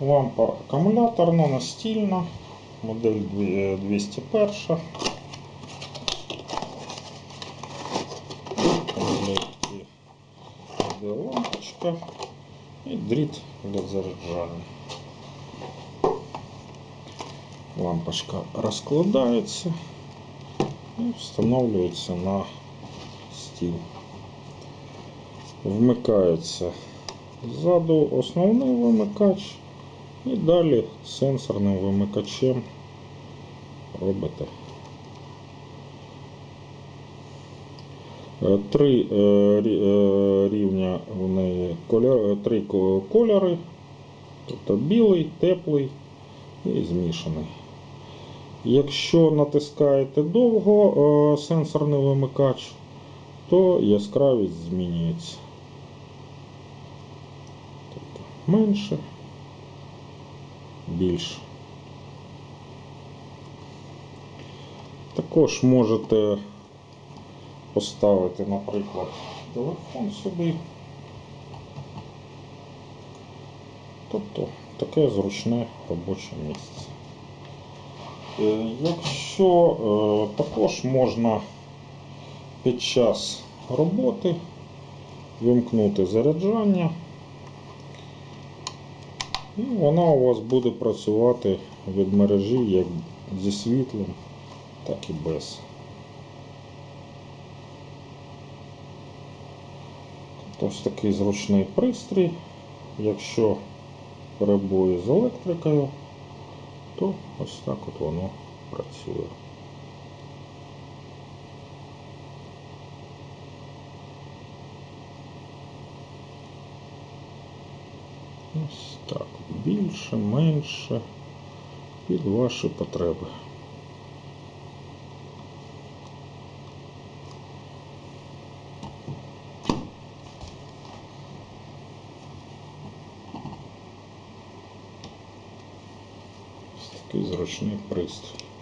Лампа акумуляторна, настільна, модель дві- е, 201. В комплекті йде лампочка і дріт для заряджання. Лампочка розкладається і встановлюється на стіл. Вмикається ззаду основний вимикач І далі сенсорним вимикачем робите. Е, Три е, е, рівня в неї кольор, три кольори, тобто білий, теплий і змішаний. Якщо натискаєте довго е, сенсорний вимикач, то яскравість змінюється. Тобто менше, більше. Також можете поставити, наприклад, телефон сюди. Тобто таке зручне робоче місце. Е, Якщо е, також можна під час роботи вимкнути заряджання, і вона у вас буде працювати від мережі як зі світлом, так і без. Тобто Ось такий зручний пристрій. Якщо перебої з електрикою, то ось так от воно працює. Ось так. Більше, менше під ваші потреби. Ось такий зручний пристрій.